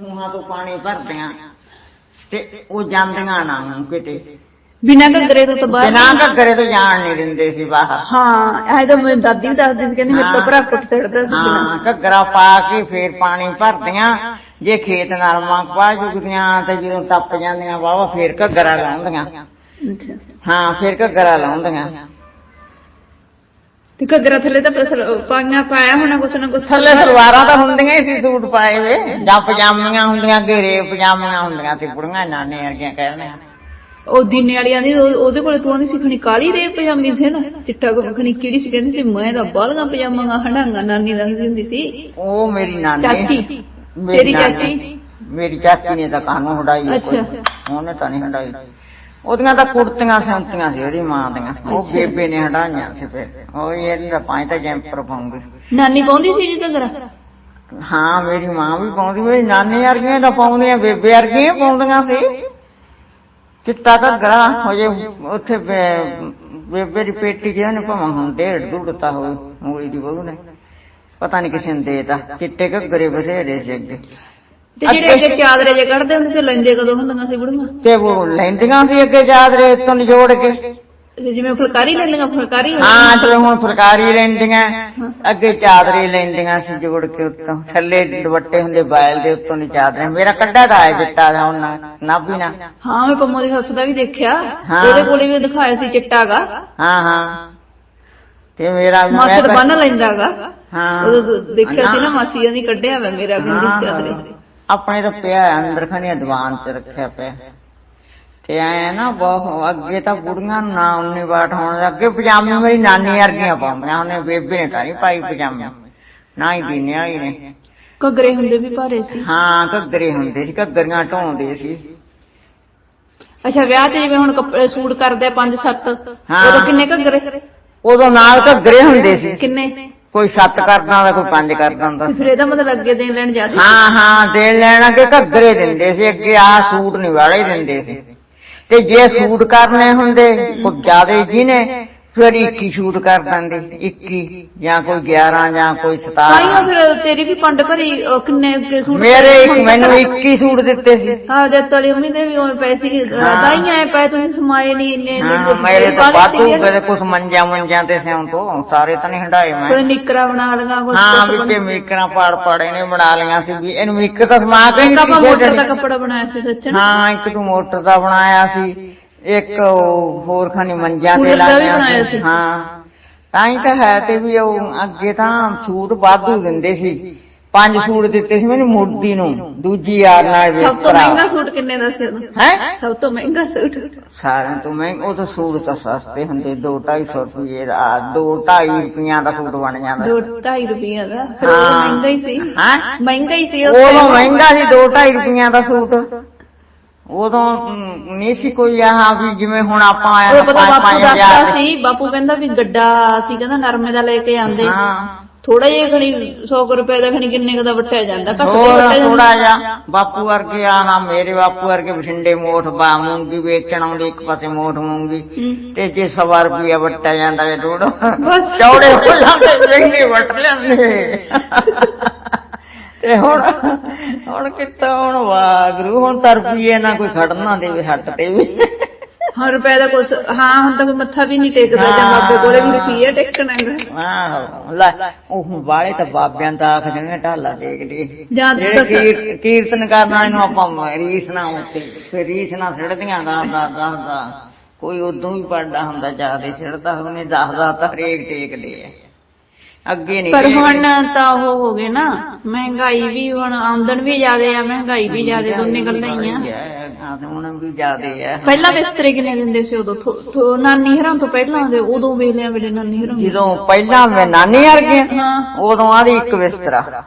ਖੂਹਾਂ ਤੋਂ ਪਾਣੀ ਭਰਦੇ ਆ ਤੇ ਉਹ ਜਾਂਦੀਆਂ ਨਾ ਨੂੰ ਕਿਤੇ। ਬਿਨਾਂ ਘੱਗਰੇ ਤੋਂ ਤਾਂ ਬਾਹਰ ਬਿਨਾਂ ਘੱਗਰੇ ਤੋਂ ਜਾਣ ਨਹੀਂ ਦਿੰਦੇ ਸੀ ਬਾਹਰ। ਹਾਂ ਇਹ ਤਾਂ ਮੇਰੀ ਦਾਦੀ ਵੀ ਦੱਸਦੀ ਸੀ ਕਹਿੰਦੀ ਮੇਰੇ ਤੋਂ ਭਰਾ ਪੁੱਟ ਛੱਡਦਾ ਸੀ ਹਾਂ ਘੱਗਰਾ ਪਾ ਕੇ ਫੇਰ ਪਾਣੀ ਭਰਦੀਆਂ ਜੇ ਖੇਤ ਨਰਮਾ ਪਾ ਜੁਗਦੀਆਂ ਤੇ ਜਦੋਂ ਟੱਪ ਜਾਂਦੀਆਂ ਵਾਵਾ ਫੇਰ ਘੱਗਰਾ ਲਾਉਂਦੀਆਂ। ਹਾਂ ਫੇਰ ਘੱਗਰਾ ਲਾਉਂਦੀਆਂ। ਤੇ ਘੱਗਰਾ ਥੱਲੇ ਤਾਂ ਪਸਲ- ਪਾਈਆਂ ਪਾਇਆ ਹੋਣਾ ਕੁਛ ਨਾ ਕੁਛ। ਥੱਲੇ ਸਲਵਾਰਾਂ ਤਾਂ ਹੁੰਦੀਆਂ ਹੀ ਸੀ ਸੂਟ ਪਾਏ ਵੇ। ਜਾਂ ਪਜਾਮੀਆਂ ਹੁੰਦੀਆਂ ਘੇਰੇ ਪਜਾਮੀਆਂ ਹੁੰਦੀਆਂ ਸੀ ਬੁੜੀਆਂ ਨਾਨੇ ਵਰਗੀਆਂ ਕਹਿੰਦੇ ਉਹ ਦੀਨੇ ਵਾਲੀਆਂ ਦੀ ਉਹ- ਉਹਦੇ ਕੋਲੇ ਤੂੰ ਆਂਦੀ ਸਿੱਖਣੀ ਕਾਲੀ ਰੇ ਪਜਾਮੀ ਸੀ ਨਾ ਚਿੱਟਾ ਖਣੀ ਕਿਹੜੀ ਸੀ ਕਹਿੰਦੀ ਸੀ ਮੈਂ ਤਾਂ ਬਾਲਗਾ ਪਜਾਮਾ ਹੰਡਾਂਗਾ ਨਾਨੀ ਦੱਸਦੀ ਹੁੰਦੀ ਸੀ। ਉਹ ਮੇਰੀ ਨਾਨੀ। ਚਾਚੀ ਮੇਰੀ ਤੇਰੀ। ਚਾਚੀ। ਮੇਰੀ ਚਾਚੀ ਨੇ ਤਾਂ ਕਾਨੂੰ ਹੰਡਾਈ। ਉਹਨੇ ਤਾਂ ਨਹੀਂ ਹੰਡਾਈ ਉਹਦੀਆਂ ਤਾਂ ਕੁੜਤੀਆਂ ਸੰਤੀਆਂ ਸੀ ਉਹਦੀ ਮਾਂ ਦੀਆਂ। ਉਹ। ਬੇਬੇ ਨੇ ਹੰਡਾਈਆਂ ਸੀ ਫਿਰ। ਉਹ ਇਹਦੀ ਤਾਂ ਪਾਈ ਤਾਂ ਜੈਂਪਰ ਪਾਉਂਗੀ ਨਾਨੀ ਪਾਉਂਦੀ ਸੀ ਜੀ ਘੱਗਰਾ ਹਾਂ ਮੇਰੀ ਮਾਂ ਵੀ ਪਾਉਂਦੀ। ਮੇਰੀ ਨਾਨੀ ਵਰਗੀਆਂ ਤਾਂ ਪਾਉਂਦੀਆਂ ਬੇਬੇ ਵਰਗੀਆਂ ਪਾਉਂਦੀਆਂ ਸੀ। ਚਿੱਟਾ ਘੱਗਰਾ ਹੋ ਜੇ ਉੱਥੇ ਬੇਬੇ ਦੀ ਪੇਟੀ ਜਿਹਨੇ ਨੇ ਭਾਵੇਂ ਹੁਣ ਡੇਢ ਡੁੱਡਤਾ ਹੋਵੇ ਮੂਲੀ ਦੀ ਬਹੂ ਨੇ। ਪਤਾ ਨਹੀਂ ਕਿਸੇ ਨੇ ਦੇਤਾ। ਚਿੱਟੇ ਘੱਗਰੇ ਬਥੇਰੇ ਸੀ ਅੱਗੇ। ਤੇ ਜਿਹੜੇ ਅੱਗੇ ਚਾਦਰੇ ਜੇ ਕੱਢਦੇ ਹੁੰਦੇ ਸੀ ਲੈਂਦੇ ਕਦੋਂ ਹੁੰਦੀਆਂ ਸੀ ਬੁੜੀਆਂ? ਤੇ ਉਹ ਲੈਂਦੀਆਂ ਸੀ ਅੱਗੇ ਚਾਦਰੇ ਤੋਂ ਨਿਜੋੜ ਕੇ। ਤੇ ਜਿਵੇਂ ਫੁਲਕਾਰੀ ਲੈ ਲਈਆਂ ਫੁਲਕਾਰੀ ਹੋ ਤੇ ਹੁਣ ਫੁਲਕਾਰੀ ਲੈਂਦੀਆਂ। ਅੱਗੇ ਚਾਦਰੇ ਲੈਂਦੀਆਂ ਸੀ ਜੋੜ ਕੇ ਉੱਤੋਂ। ਥੱਲੇ ਦੁਪੱਟੇ ਹੁੰਦੇ ਬਾਇਲ ਦੇ ਉੱਤੋਂ ਦੀ ਚਾਦਰੇ ਮੇਰਾ ਕੱਢਾ ਦਾ ਹੈ ਚਿੱਟਾ ਦਾ ਹੁਣ ਨਾਭੀ ਨਾ। ਹਾਂ ਮੈਂ ਪੰਮੋ ਦੀ ਸੱਸ ਦਾ ਵੀ ਦੇਖਿਆ। ਉਹਦੇ ਕੋਲੇ ਵੀ ਦਿਖਾਇਆ ਸੀ ਚਿੱਟਾਗਾ। ਹਾਂ ਹਾਂ। ਤੇ ਮੇਰਾ ਵੀ ਮਾਸੜ ਮੈਂ ਬੰਨ ਲੈਂਦਾਗਾ। ਹਾਂ। ਉਹ ਦੇਖਿਆ ਸੀ ਨਾ ਮਾਸੀ ਦੀ ਕੱਢਿਆ ਵਾ ਮੇਰਾ ਵੀ ਹਾਂ, ਚਾਦਰੇ। ਆਪਣੇ ਤਾਂ ਪਿਆ ਅੰਦਰ ਖਣੀ ਦੀਵਾਨ ਚ ਰੱਖਿਆ ਪਿਆ ਤੇ ਐ ਨਾ ਬਹੁਤ ਅੱਗੇ ਤਾਂ ਬੁੜੀਆਂ ਨੂੰ ਨਾ ਉਨੀ ਬਾਟ ਹੋਣ ਅੱਗੇ ਪਜਾਮੇ ਮੇਰੀ ਨਾਨੀ ਵਰਗੀਆਂ ਪਾਉਂਦੀਆਂ ਉਹਨੇ ਬੇਬੇ ਨੇ ਤਾਂ ਨਹੀਂ ਪਾਈ ਪਜਾਮੇ। ਨਾ ਹੀ ਦੀਨੇ ਹੀ ਨੇ। ਘੱਗਰੇ ਹੁੰਦੇ ਵੀ ਭਾਰੇ ਸੀ? ਹਾਂ ਘੱਗਰੇ ਹੁੰਦੇ ਸੀ ਘੱਗਰੀਆਂ ਢੋਂਦੇ ਸੀ। ਅੱਛਾ ਵਿਆਹ ਤੇ ਜਿਵੇਂ ਹੁਣ ਕੱਪੜੇ ਸੂਟ ਕਰਦੇ ਪੰਜ ਸੱਤ। ਉਦੋਂ ਕਿੰਨੇ ਘੱਗਰੇ? ਉਦੋਂ ਨਾਲ ਘੱਗਰੇ ਹੁੰਦੇ ਸੀ। ਕਿੰਨੇ? ਕੋਈ ਸੱਤ ਕਰਦਾ ਹੁੰਦਾ ਕੋਈ ਪੰਜ ਕਰਦਾ ਤੇ ਫਿਰ ਇਹਦਾ ਮਤਲਬ ਅੱਗੇ ਦੇਣ ਲੈਣ ਜਾਂਦੇ ਹਾਂ ਹਾਂ ਦੇਣ ਲੈਣ ਅੱਗੇ ਘੱਗਰੇ ਦਿੰਦੇ ਸੀ ਅੱਗੇ ਆ ਸੂਟ ਨਹੀਂ ਵਾਲੇ ਦਿੰਦੇ ਸੀ। ਤੇ ਜੇ ਸੂਟ ਕਰਨੇ ਹੁੰਦੇ ਕੋਈ ਜ਼ਿਆਦਾ ਜੀ ਨੇ ਫਿਰ 21 ਸੂਟ ਕਰ ਦਿੰਦੇ 21 ਜਾਂ ਕੋਈ 11 ਜਾਂ ਕੋਈ ਤਾਈਓ 17 ਫਿਰ ਤੇਰੀ ਵੀ ਪੰਡ ਭਰੀ ਕਿੰਨੇ ਕੁ ਸੂਟ ਮੇਰੇ ਇੱਕ ਮੈਨੂੰ 21 ਸੂਟ ਦਿੱਤੇ ਸੀ। ਹਾਂ ਜਦ ਤਲੀ ਮੰਮੀ ਦੇ ਵੀ ਉਹ ਪੈਸੇ ਦਾਈਆਂ ਐ ਪਏ ਤੁਸੀਂ ਸਮਾਏ ਨਹੀਂ ਇੰਨੇ ਹਾਂ ਮੇਰੇ ਤਾਂ ਪਾ ਦਿੱਤੀ ਬਾਤੂ ਹੈ। ਕਦੇ ਕੁਛ ਮੰਜਾ ਮੰਜਾ ਤੇ ਸਿਉਂ ਤੋਂ ਸਾਰੇ ਤਾਂ ਨਹੀਂ ਹੰਡਾਏ ਮੈਂ। ਕੋਈ ਨਿਕਰਾ ਬਣਾ ਲਗਾ ਕੁਝ ਹਾਂ ਵਿੱਚੇ ਮੀਕਰਾਂ ਪਾੜ ਪਾੜੇ ਨੇ ਬਣਾ ਲਈਆਂ ਸੀ ਵੀ ਇਹਨੂੰ ਮੀਕ ਤਾਂ ਸਮਾ ਕੇ ਨਹੀਂ ਆਪਾਂ ਮੋਟਰ ਦਾ ਕੱਪੜਾ ਬਣਾਇਆ ਸੀ ਸੱਚਣ ਹਾਂ ਇੱਕ ਤੂੰ ਮੋਟਰ ਦਾ ਬਣਾਇਆ ਸੀ। ਇੱਕ ਉਹ ਹੋਰ ਖਾਨੀ ਮੰਜਾ ਤੇ ਕੂਲਰ ਦਾ ਵੀ ਲਾਇਆ ਬਣਾਇਆ ਸੀ। ਹਾਂ। ਤਾਂ ਹੀ ਤਾਂ ਹੈ ਤੇ ਵੀ ਉਹ ਅੱਗੇ ਤਾਂ ਸੂਟ ਵਾਧੂ ਦਿੰਦੇ ਸੀ। ਪੰਜ ਸੂਟ ਦਿੱਤੇ ਸੀ ਮੈਨੂੰ ਮੋਦੀ ਨੂੰ। ਦੂਜੀ ਯਾਰ ਨਾਲ ਸਭ ਤੋਂ ਮਹਿੰਗਾ ਸੂਟ ਕਿੰਨੇ ਦਾ ਸੀ ਉਦੋਂ? ਹੈ? ਸਭ ਤੋਂ ਮਹਿੰਗਾ ਸੂਟ। ਸਾਰਿਆਂ ਤੋਂ ਮੈਂ ਉਹ ਤਾਂ ਸੂਟ ਤਾਂ ਸਸਤੇ ਹੁੰਦੇ 2-250 ਰੁਪਏ ਦਾ 2-2.5 ਰੁਪਈਆਂ ਦਾ ਸੂਟ ਬਣ ਜਾਂਦਾ ਦੋ ਢਾਈ ਰੁਪਈਆ ਦਾ? ਫਿਰ ਉਹ ਹਾਂ। ਮਹਿੰਗਾ ਹੀ ਸੀ। ਹਾਂ? ਮਹਿੰਗਾ ਹੀ ਸੀ ਉਦੋਂ ਮਹਿੰਗਾ ਸੀ 2-2.5 ਰੁਪਈਆਂ ਦਾ ਸੂਟ। ਉਦੋਂ ਨਹੀਂ ਸੀ ਕੋਈ ਆਹ ਵੀ ਜਿਵੇਂ ਹੁਣ ਆਪਾਂ ਆਇਆ ਉਹ ਪਤਾ ਬਾਪੂ ਦੱਸਦਾ ਸੀ ਬਾਪੂ ਕਹਿੰਦਾ ਵੀ ਗੱਡਾ ਸੀ ਕਹਿੰਦਾ ਨਰਮੇ ਦਾ ਲੈ ਕੇ ਆਂਦੇ ਹਾਂ। ਥੋੜਾ ਜਿਹਾ ਖਣੀ 100 ਰੁਪਏ ਦਾ ਖਣੀ ਕਿੰਨੇ ਕੁ ਦਾ ਵੱਟਿਆ ਜਾਂਦਾ ਘੱਟ ਵੱਟਿਆ ਥੋੜਾ ਜਿਹਾ ਬਾਪੂ ਵਰਗੇ ਆਹ ਮੇਰੇ ਬਾਪੂ ਵਰਗੇ ਬਠਿੰਡੇ ਮੋਠ ਬਾ ਮੂੰਗੀ ਵੇਚਣ ਆਉਂਦੇ ਇੱਕ ਪਾਸੇ ਮੋਠ ਮੂੰਗੀ। ਤੇ ਜੇ ਸਵਾ ਰੁਪਿਆ ਵੱਟਿਆ ਜਾਂਦਾ ਹੈ ਡੋੜ। ਚੌੜੇ ਹੋ ਜਾਂਦੇ ਮਹਿੰਗੇ ਵੱਟ ਲੈਂਦੇ। ਤੇ ਹੁਣ ਹੁਣ ਕਿੱਥੋਂ ਹੁਣ ਵਾਗਰੂ ਹੁਣ ਤਾਂ ਰੁਪਈਏ ਨਾ ਕੋਈ ਖੜਨਾ ਦੇਵੇ ਹੱਟ ਤੇ ਵੀ ਹਾਂ ਰੁਪਏ ਦਾ ਕੁਛ ਹਾਂ ਹੁਣ ਤਾਂ ਕੋਈ ਮੱਥਾ ਵੀ ਨਹੀਂ ਟੇਕਦਾ ਜਾਂ। ਬਾਬੇ ਕੋਲੇ ਵੀ ਰੁਪਈਆ ਟੇਕਣਾ ਹੈਗਾ। ਆਹੋ ਲੈ ਉਹ ਹੁਣ ਵਾਲੇ ਤਾਂ ਬਾਬਿਆਂ ਦਾ ਆਖ ਦਿੰਦੇ ਢਾਲਾ ਦੇਖਦੇ ਜਾਂ ਜਿਹੜੇ ਤਾਂ- ਕੀਰ- ਕੀਰਤਨ ਕਰਨ ਵਾਲੇ ਨੂੰ ਆਪਾਂ ਰੀਸ ਨਾ ਉੱਤੇ ਰੀਸ ਨਾ ਛੱਡਦੀਆਂ ਦਾ ਦਾ ਦਾ ਦਾ ਕੋਈ ਉਦੋਂ ਵੀ ਪੜਦਾ ਹੁੰਦਾ ਜਿਆਦੇ ਛੱਡਦਾ ਉਹਨੇ ਦੱਸਦਾ ਤਾਂ ਹਰੇਕ ਟੇਕਦੇ ਆ। ਅੱਗੇ ਨਹੀਂ ਪਰ ਹੁਣ ਤਾਂ ਉਹ ਹੋ ਗਏ ਨਾ ਮਹਿੰਗਾਈ ਵੀ ਹੁਣ ਆਮਦਨ ਵੀ ਜ਼ਿਆਦੇ ਆ ਮਹਿੰਗਾਈ ਵੀ ਜ਼ਿਆਦੇ ਦੋਨੇ ਗੱਲਾਂ ਹੀ ਆ। ਹੁਣ ਵੀ ਜਿਆਦੇ ਆ। ਪਹਿਲਾਂ ਬਿਸਤਰੇ ਕਿੰਨੇ ਦਿੰਦੇ ਸੀ ਉਦੋਂ? ਥੋ- ਨਾਨੀ ਹਰਾਂ ਤੋਂ ਪਹਿਲਾਂ ਦੇ ਉਦੋਂ ਵੇਲਿਆਂ ਵੇਲੇ ਨਾਨੀ ਹਰਾਂ ਜਦੋਂ ਪਹਿਲਾਂ ਮੈਂ ਨਾਨੀ ਵਰ ਗਿਆ ਉਦੋਂ ਆਦੀ ਇੱਕ ਬਿਸਤਰਾ।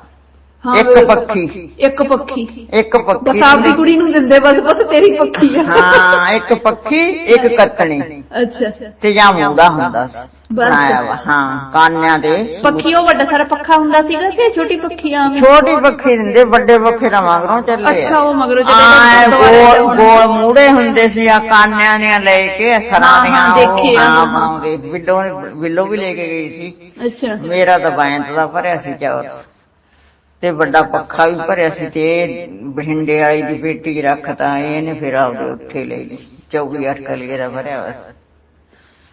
ਹਾਂ ਇੱਕ ਪੱਖੀ। ਇੱਕ ਪੱਖੀ। ਇੱਕ ਪੱਖੀ। ਬਸ ਆਪਦੀ ਕੁੜੀ ਨੂੰ ਦਿੰਦੇ ਬਸ ਬਸ ਤੇਰੀ ਪੱਖੀ ਆ। ਹਾਂ ਇੱਕ ਪੱਖੀ ਇੱਕ ਕੱਤਣੀ ਅੱਛਾ। ਤੇ ਜਾਂ ਮੁੰਡਾ ਹੁੰਦਾ ਸੀ। ਬਣਾਇਆ ਵਾ। ਹਾਂ ਕਾਨਿਆਂ ਦੇ। ਪੱਖੀ ਉਹ ਵੱਡਾ ਸਾਰਾ ਪੱਖਾ ਹੁੰਦਾ ਸੀਗਾ ਕਿ ਛੋਟੀ ਪੱਖੀ ਆ? ਛੋਟੀ ਪੱਖੀ ਦਿੰਦੇ ਵੱਡੇ ਪੱਖੇ ਦਾ ਮਗਰੋਂ ਚੱਲੇ ਅੱਛਾ ਉਹ ਮਗਰੋਂ ਚੱਲੇ। ਗੋਲ ਮੂੜੇ ਹੁੰਦੇ ਸੀ ਆ ਕਾਨਿਆਂ ਦੀਆਂ ਲੈ ਕੇ ਸਰਾਂ ਹਾਂ, ਦੀਆਂ ਹਾਂ, ਦੇਖੇ ਆ, ਹਾਂ। ਪਾਉਂਦੇ ਵਿੱਡੋ ਵਿੱਲੋ ਵੀ ਲੈ ਕੇ ਗਈ ਸੀ। ਅੱਛਾ। ਮੇਰਾ ਤਾਂ ਬੈਂਤ ਦਾ ਭਰਿਆ ਸੀ ਚੌਰ ਤੇ ਵੱਡਾ ਪੱਖਾ ਵੀ ਭਰਿਆ ਸੀ ਤੇ ਬਠਿੰਡੇ ਵਾਲੀ ਦੀ ਪੇਟੀ ਰੱਖਤਾ ਇਹਨੇ ਫਿਰ ਆਪਦੇ ਉੱਥੇ ਲੈ ਲਈ 24 ਅਟਕਲ ਜਿਹੜਾ ਭਰਿਆ ਹੋਇਆ ਸੀ।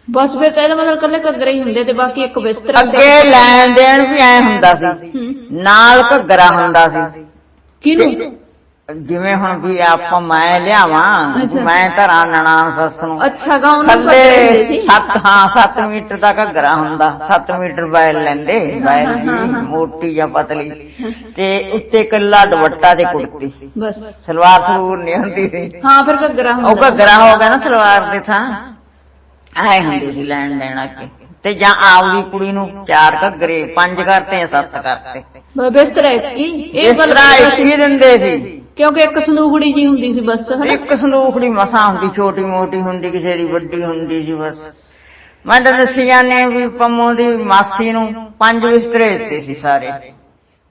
ਬਸ ਫਿਰ ਤਾਂ ਇਹਦਾ ਮਤਲਬ ਕੱਲੇ ਘੱਗਰੇ ਹੀ ਹੁੰਦੇ ਤੇ ਬਾਕੀ ਇੱਕ ਬਿਸਤਰਾ ਅੱਗੇ ਲੈਣ ਦੇਣ ਵੀ ਐ ਹੁੰਦਾ ਸੀ। ਨਾਲ ਘੱਗਰਾ ਹੁੰਦਾ ਸੀ। ਕਿਹਨੂੰ? ਜਿਵੇਂ ਹੁਣ ਵੀ ਆਪਾਂ ਮੈਂ ਲਿਆਵਾਂ। ਮੈਂ ਧਰਾਂ ਨਨਾਣ ਸੱਸ ਨੂੰ। ਅੱਛਾ ਗਾਉਂ ਨੂੰ ਥੱਲੇ ਸੀ। 7 ਹਾਂ 7 ਮੀਟਰ ਦਾ ਘੱਗਰਾ ਹੁੰਦਾ। 7 ਮੀਟਰ ਬੈਲ ਲੈਂਦੇ ਬੈਲ। ਮੋਟੀ ਜਾਂ ਪਤਲੀ। ਤੇ ਉੱਤੇ ਕੱਲਾ ਦੁਪੱਟਾ ਤੇ ਕੁੜਤੀ। ਬਸ। ਸਲਵਾਰ ਸਲੂਰ ਨਹੀਂ ਹੁੰਦੀ ਸੀ। ਹਾਂ ਫਿਰ ਘੱਗਰਾ ਉਹ ਹੁੰਦਾ ਘੱਗਰਾ ਹੋ ਗਿਆ ਨਾ ਸਲਵਾਰ ਦੇ ਥਾਂ। ਆਏ ਹੁੰਦੀ ਸੀ ਲੈਣ ਦੇਣ ਅੱਗੇ ਤੇ ਜਾਂ ਆਪਦੀ ਕੁੜੀ ਨੂੰ ਚਾਰ ਘੱਗਰੇ ਪੰਜ ਕਰਤੇ ਸੱਤ ਕਰਤੇ। ਬਸ ਬਿਸਤਰਾ ਇੱਕ ਇਹ ਤਰ੍ਹਾਂ ਇੱਕ ਹੀ ਦਿੰਦੇ ਸੀ। ਕਿਉਂਕਿ ਇੱਕ ਸੰਦੂਖੜੀ ਜੀ ਹੁੰਦੀ ਸੀ ਬਸ ਹਨਾ? ਇੱਕ ਸੰਦੂਖੜੀ ਮਸਾਂ ਹੁੰਦੀ ਛੋਟੀ ਮੋਟੀ ਹੁੰਦੀ ਕਿਸੇ ਦੀ ਵੱਡੀ ਹੁੰਦੀ ਸੀ ਬਸ। ਮੈਂ ਤਾਂ ਦੱਸੀ ਜਾਂਦੇ ਵੀ ਪੰਮੋ ਦੀ ਮਾਸੀ ਨੂੰ ਪੰਜ ਬਿਸਤਰੇ ਦਿੱਤੇ ਸੀ ਸਾਰੇ।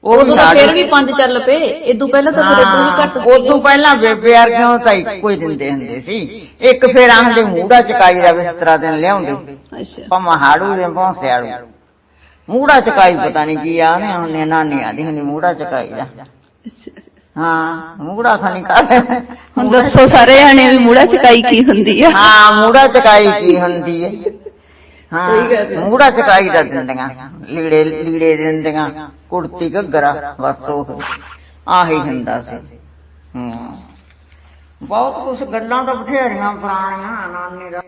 ਉਦੋਂ ਤਾਂ ਫਿਰ ਵੀ ਪੰਜ ਚੱਲ ਪਏ। ਇਦੋਂ ਪਹਿਲਾਂ ਤਾਂ ਫਿਰ ਇਦੋਂ ਵੀ ਘੱਟ ਉਦੋਂ ਪਹਿਲਾਂ ਬੇਬੇ ਵਰਗਿਆਂ ਤਾਂ ਇੱਕੋ ਹੀ ਦਿੰਦੇ ਹੁੰਦੇ ਸੀ। ਇੱਕ ਫੇਰ ਆਂਦੇ ਮੂੜਾ ਚਕਾਈ ਦਾ ਬਿਸਤਰਾ ਦਿਨ ਲਿਆਉਂਦੇ। ਅੱਛਾ। ਭਾਵੇਂ ਹਾੜੂ ਦੇ ਭੌਂਸੇ ਆੜੂ ਮੂੜਾ ਚਕਾਈ ਪਤਾ ਨਹੀਂ ਕੀ ਆਨੇ ਉਹਨੇ ਨਾਨੀ ਆਦੀ ਹੁੰਦੀ ਮੂੜਾ ਚਕਾਈ ਦਾ। ਅੱਛਾ। ਹਾਂ ਮੂੜਾ ਖਾਣੀ ਕਰ ਹੁਣ ਦੱਸੋ ਸਾਰੇ ਜਾਣੇ ਵੀ ਮੂੜਾ ਚਕਾਈ ਕੀ ਹੁੰਦੀ ਆ? ਹਾਂ ਮੂੜਾ ਚਕਾਈ ਕੀ ਹੁੰਦੀ ਹੈ ਹਾਂ। ਮੂੜਾ ਚਕਾਈ ਦਾ ਦਿੰਦੀਆਂ ਲੀੜੇ ਲੀੜੇ ਦਿੰਦੀਆਂ ਕੁੜਤੀ ਘੱਗਰਾ ਬਸ ਉਹ। ਆਹੀ ਹੁੰਦਾ ਸੀ। ਹੂੰ। ਬਹੁਤ ਕੁਝ ਗੱਲਾਂ ਤਾਂ ਬਥੇਰੀਆਂ ਪੁਰਾਣੀਆਂ ਨਾਨੀ ਦਾ।